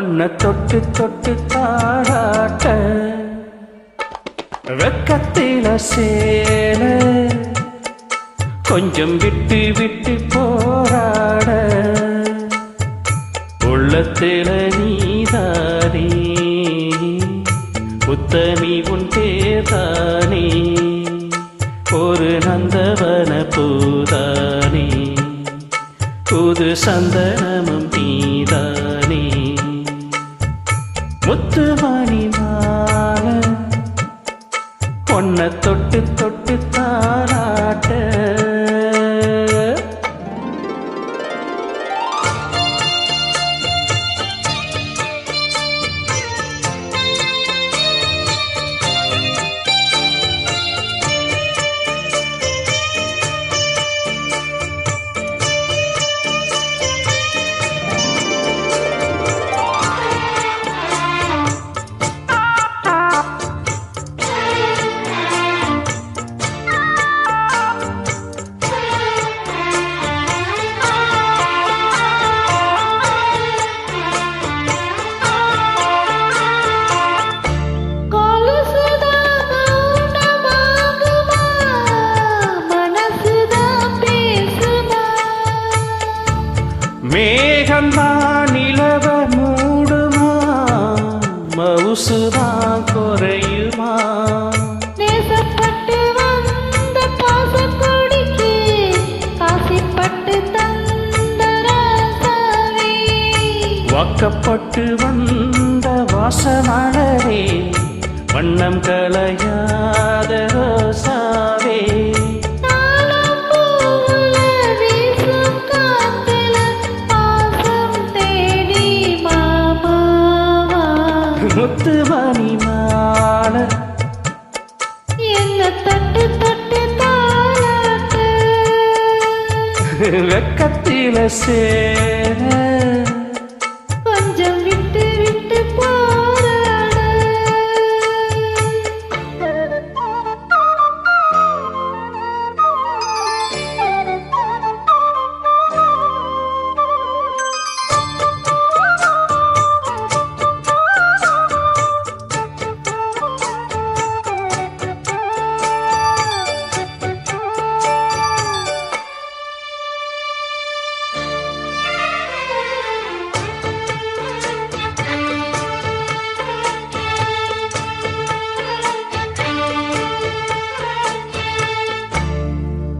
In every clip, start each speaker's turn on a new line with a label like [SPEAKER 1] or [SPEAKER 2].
[SPEAKER 1] உன்னை தொட்டு தொட்டு தாராட்ட வெக்கத்தில சேல கொஞ்சம் விட்டு விட்டு போராட. உள்ளத்தில நீதானே புத்தமி உன் பேர்தானே. ஒரு நந்தவன பூதானே புது
[SPEAKER 2] சந்தன
[SPEAKER 1] மேகம்தான் நிலவ மூடுமா? மவுசுதான் குறையுமா. வாக்கப்பட்டு வந்த வாசமலரே வண்ணம் கலையாத ரோசாவே. வெக்கத்தில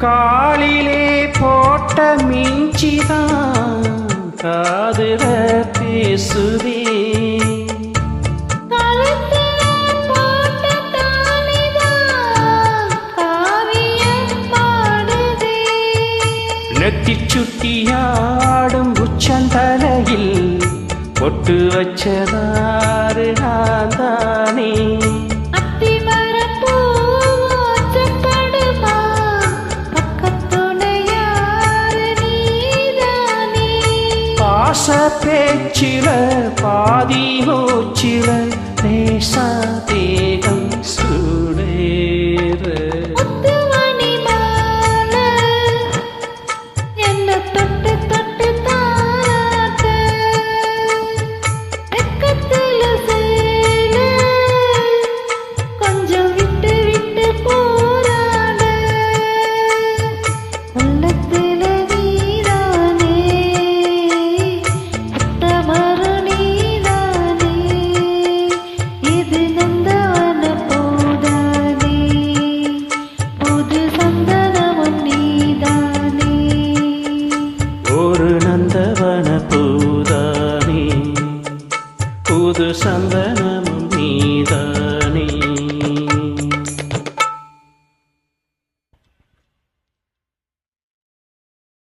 [SPEAKER 1] காலிலே போட்ட மிஞ்சிதான் காதுல
[SPEAKER 2] பாடுதே.
[SPEAKER 1] நெத்தி சுட்டியாடும் உச்சந்தலையில் பொட்டு வச்சதாறு நான் தானே பேச்சில பாதி மூச்சில நேசா தேகம் முத்து சந்தனமும் நீதானே.